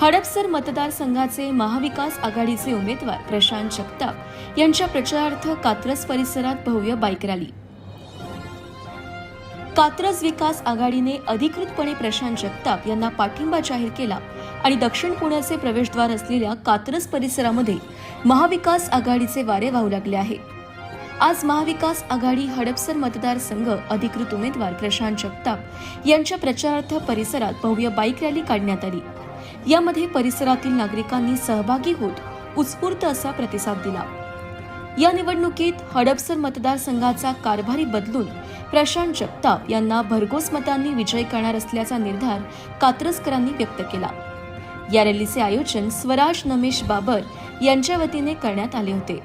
हडपसर मतदारसंघाचे महाविकास आघाडीचे उमेदवार प्रशांत जगताप यांच्या प्रचारार्थ कात्रज परिसरात भव्य बाईक रॅली. कात्रज विकास आघाडीने अधिकृतपणे प्रशांत जगताप यांना पाठिंबा जाहीर केला आणि दक्षिण पुण्याचे प्रवेशद्वार असलेल्या कात्रज परिसरामध्ये महाविकास आघाडीचे वारे वाहू लागले आहे आज महाविकास आघाडी हडपसर मतदारसंघ अधिकृत उमेदवार प्रशांत जगताप यांच्या प्रचारार्थ परिसरात भव्य बाईक रॅली काढण्यात आली. यामध्ये परिसरातील नागरिकांनी सहभागी होत उत्स्फूर्त असा प्रतिसाद दिला. या निवडणुकीत हडपसर मतदारसंघाचा कारभारी बदलून प्रशांत जगताप यांना भरघोस मतांनी विजय करणार असल्याचा निर्धार कात्रजकरांनी व्यक्त केला. या रॅलीचे आयोजन स्वराज नमेश बाबर यांच्या वतीने करण्यात आले होते.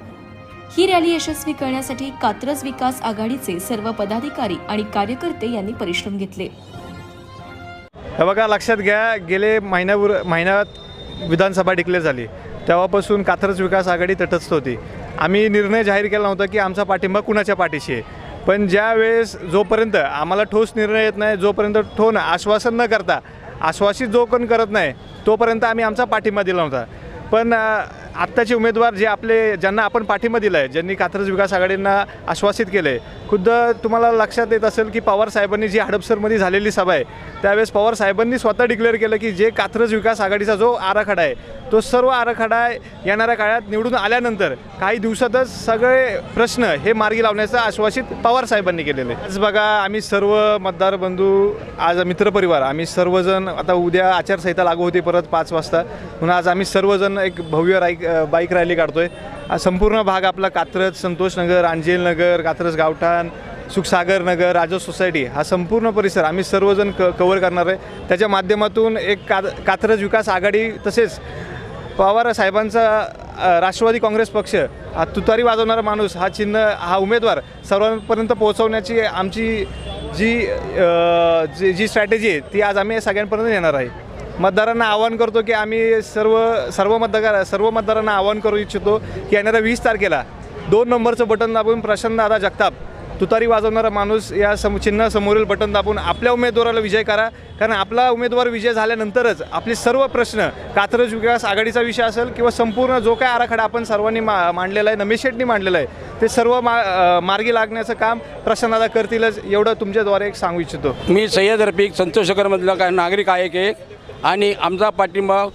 ही रॅली यशस्वी करण्यासाठी कात्रज विकास आघाडीचे सर्व पदाधिकारी आणि कार्यकर्ते यांनी परिश्रम घेतले. हे बघा लक्षात घ्या गेले महिन्यावर महिन्यात विधानसभा डिक्लेअर झाली. तेव्हापासून कात्रज विकास आघाडी तटस्थ होती. आम्ही निर्णय जाहीर केला नव्हता की आमचा पाठिंबा कुणाच्या पाठीशी आहे. पण ज्यावेळेस जोपर्यंत आम्हाला ठोस निर्णय येत नाही जोपर्यंत ठोन आश्वासन न करता आश्वासित जो कोण करत नाही तोपर्यंत आम्ही आमचा पाठिंबा दिला नव्हता. पण आत्ताचे उमेदवार जे आपले ज्यांना आपण पाठिंबा दिला आहे ज्यांनी कात्रज विकास आघाडींना आश्वासित केलं आहे खुद्द तुम्हाला लक्षात येत असेल की पवार साहेबांनी जी हडपसरमध्ये झालेली सभा आहे त्यावेळेस पवार साहेबांनी स्वतः डिक्लेअर केलं की जे कात्रज विकास आघाडीचा जो आराखडा आहे तो सर्व आराखडा येणाऱ्या काळात निवडून आल्यानंतर काही दिवसातच सगळे प्रश्न हे मार्गी लावण्याचं आश्वासित पवार साहेबांनी केलेलं आहे. आज बघा आम्ही सर्व मतदार बंधू आज मित्रपरिवार आम्ही सर्वजण आता उद्या आचारसंहिता लागू होती परत पाच वाजता म्हणून आज आम्ही सर्वजण एक भव्य राईक बाईक रॅली काढतोय. हा संपूर्ण भाग आपला कात्रज संतोषनगर अंजेलनगर कात्रज गावठाण सुखसागर नगर राजो सोसायटी हा संपूर्ण परिसर आम्ही सर्वजण क कवर करणार आहे. त्याच्या माध्यमातून एक का कात्रज विकास आघाडी तसेच पवार साहेबांचा राष्ट्रवादी काँग्रेस पक्ष हा तुतारी वाजवणारा माणूस हा चिन्ह हा उमेदवार सर्वांपर्यंत पोहोचवण्याची आमची जी जी जी स्ट्रॅटेजी आहे ती आज आम्ही सगळ्यांपर्यंत येणार आहे. मतदारांना आवाहन करतो की आम्ही सर्व सर्व मतदार सर्व मतदारांना आवाहन करू इच्छितो की येणाऱ्या वीस तारखेला दोन नंबरचं बटन दाबून प्रशांतदादा जगताप तुतारी वाजवणारा माणूस या सम चिन्हासमोरील बटन दाबून आपल्या उमेदवाराला विजय करा. कारण आपला उमेदवार विजय झाल्यानंतरच आपले सर्व प्रश्न कात्रज विकास आघाडीचा विषय असेल किंवा संपूर्ण जो काय आराखडा आपण सर्वांनी मा मांडलेला आहे नमेश शेटनी मांडलेला आहे ते सर्व मा मार्गी लागण्याचं काम प्रशांतदा करतीलच एवढं तुमच्याद्वारे एक सांगू इच्छितो. मी सय्यद रफिक संतोषकरमधला काय नागरिक आहे की आणि आमचा पाठिंबा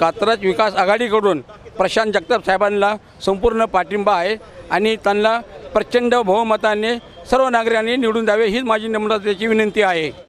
कात्रज विकास आघाडीकडून प्रशांत जगताप साहेबांना संपूर्ण पाठिंबा आहे आणि त्यांना प्रचंड बहुमताने सर्व नागरिकांनी निवडून द्यावे हीच माझी नम्रतेची विनंती आहे.